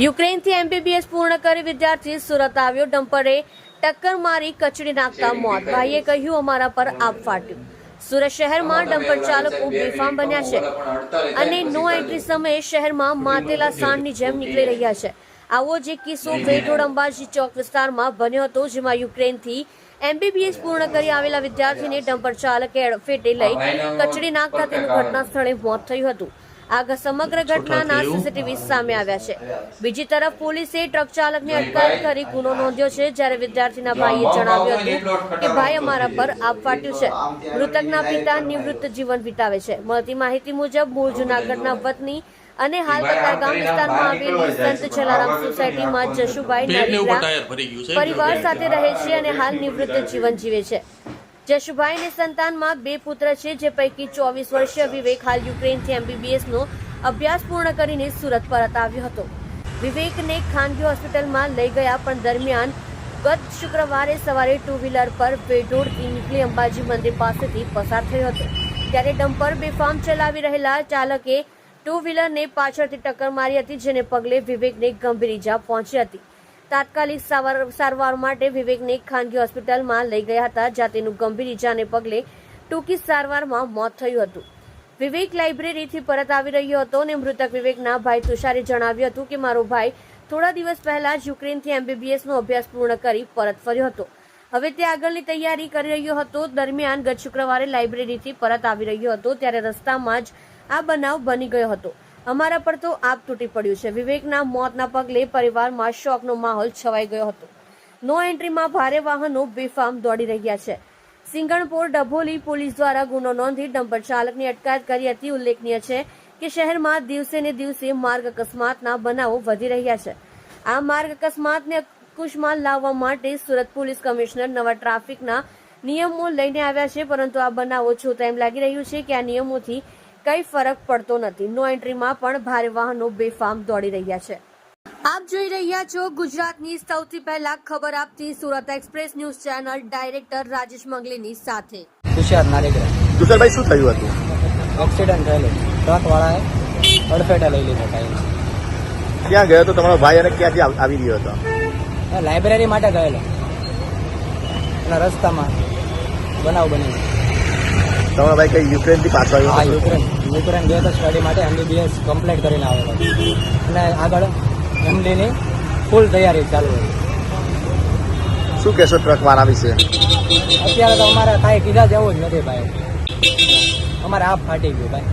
યુક્રેનથી MBBS પૂર્ણ કરી વિદ્યાર્થી સુરત આવ્યો. ડમ્પરે ટક્કર મારી કચડી નાખતા મોત. ભાઈએ કહ્યું અમારા પર આપ ફાટ્યું. સુરત શહેરમાં ડમ્પર ચાલકો બેફામ બન્યા છે. અને નો એન્ટ્રી સમયે શહેરમાં માતેલા સાંડની જેમ નીકળી રહ્યા છે. આવો જે કિસ્સો વેઢોડ અંબાજી ચોક વિસ્તારમાં બન્યો હતો જેમાં યુક્રેનથી એમબીબીએસ પૂર્ણ કરી આવેલા વિદ્યાર્થીને ડમ્પર ચાલકે અડફેટે લઈ કચડી નાખતા તેનું ઘટના સ્થળે મોત થયું હતું. આ સમગ્ર ઘટનાના સીસીટીવી સામે આવ્યા છે. બીજી તરફ પોલીસે ટ્રક ચાલકને અટકાયત કરી ગુનો નોંધ્યો છે જ્યારે વિદ્યાર્થીના ભાઈએ જણાવ્યું હતું કે ભાઈ અમારા પર આપ ફાટ્યું છે. મૃતકના પિતા નિવૃત્ત જીવન વિતાવે છે. મળતી માહિતી મુજબ મૂળ જુનાગઢના વતની અને હાલ કતારગામ વિસ્તારમાં આવેલી સંત જલારામ સોસાયટીમાં જશુભાઈ પેટને ઉપર નરેન્દ્ર ટાયર ફરી ગયું છે. પરિવાર સાથે રહે છે અને હાલ નિવૃત્ત જીવન જીવે છે. જશુભાઈને સંતાનમાં બે પુત્ર છે, જે પૈકી ચોવીસ વર્ષીય વિવેક હાલ યુક્રેનથી એમબીબીએસ નો અભ્યાસ પૂર્ણ કરીને સુરત પરત આવ્યો હતો. વિવેકને ખાનગી હોસ્પિટલમાં લઈ ગયા, પણ દરમિયાન ગત શુક્રવારે સવારે ટુ વ્હીલર પર વેઢોડથી નીકળી અંબાજી મંદિર પાસેથી પસાર થયો હતો. ત્યારે ડમ્પર બેફામ ચલાવી રહેલા ચાલકે ટુ વ્હીલરને પાછળથી ટક્કર મારી હતી, જેને પગલે વિવેકને ગંભીર ઇજા પહોંચી હતી. તાત્કાલિક સારવાર માટે વિવેકને ખાનગી હોસ્પિટલમાં લઈ ગયા હતા, જ્યાં તેનું ગંભીર ઈજાને પગલે ટૂંકી સારવારમાં મોત થયું હતું. વિવેક લાઇબ્રેરીથી પરત આવી રહ્યો હતો અને મૃતક વિવેકના ભાઈ તુષારે જણાવ્યું હતું કે, મારો ભાઈ થોડા દિવસ પહેલા જ યુક્રેનથી એમબીબીએસનો અભ્યાસ પૂર્ણ કરી પરત ફર્યો હતો. હવે તે આગળની તૈયારી કરી રહ્યો હતો. દરમિયાન ગત શુક્રવારે લાઇબ્રેરીથી પરત આવી રહ્યો હતો, ત્યારે રસ્તામાં જ આ બનાવ બની ગયો હતો. અમારા પર તો આપ તૂટી પડ્યું છે. વિવેકના મોતના પગલે પરિવારમાં શોકનો માહોલ છવાઈ ગયો હતો. નો એન્ટ્રીમાં ભારે વાહનો બેફામ દોડી રહ્યા છે. સિંગણપોર ડભોલી પોલીસ દ્વારા ગુનો નોંધી ડમ્પર ચાલકની અટકાયત કરી હતી. ઉલ્લેખનીય છે કે શહેરમાં દિવસે ને દિવસે માર્ગ અકસ્માતના બનાવો વધી રહ્યા છે. આ માર્ગ અકસ્માતને અંકુશમાં લાવવા માટે સુરત પોલીસ કમિશનર નવા ટ્રાફિકના નિયમો લઈને આવ્યા છે. પરંતુ આ બનાવો જોતા એમ લાગી રહ્યું છે કે આ નિયમોથી કઈ ફરક પડતો નથી. નો એન્ટ્રીમાં પણ ભારે વાહનો બેફામ દોડી રહ્યા છે. આપ જોઈ રહ્યા છો ગુજરાતની સૌથી પહેલા ખબર આપતી Surat express news channel director Rajesh મંગલીની સાથે. તુષાર નારેગરા. તુષારભાઈ શું થયું હતું? એક્સિડન્ટ થયેલો. ટ્રક વાળાએ અડફેટે લઈ લીધો ટાઈમ ક્યાં ગયો તો તમારો ભાઈ અને ક્યાંથી આવી રહ્યો હતો? લાઇબ્રેરી માટે ગયેલો. રસ્તામાં બનાવ બની તમારો ભાઈ કઈ યુક્રેનથી પાછો આવ્યો હા યુક્રેન. યુક્રેન ગયો તો સ્ટડી માટે એમબીબીએસ કમ્પ્લીટ કરીને આવેલો અને આગળ એમડીની ફૂલ તૈયારી ચાલુ હતી. શું કહેશો ટ્રક વાળા વિશે? અત્યારે તો અમારે કાંઈ કીધા જેવું જ નથી ભાઈ. અમારે આપ ફાટી ગયું ભાઈ.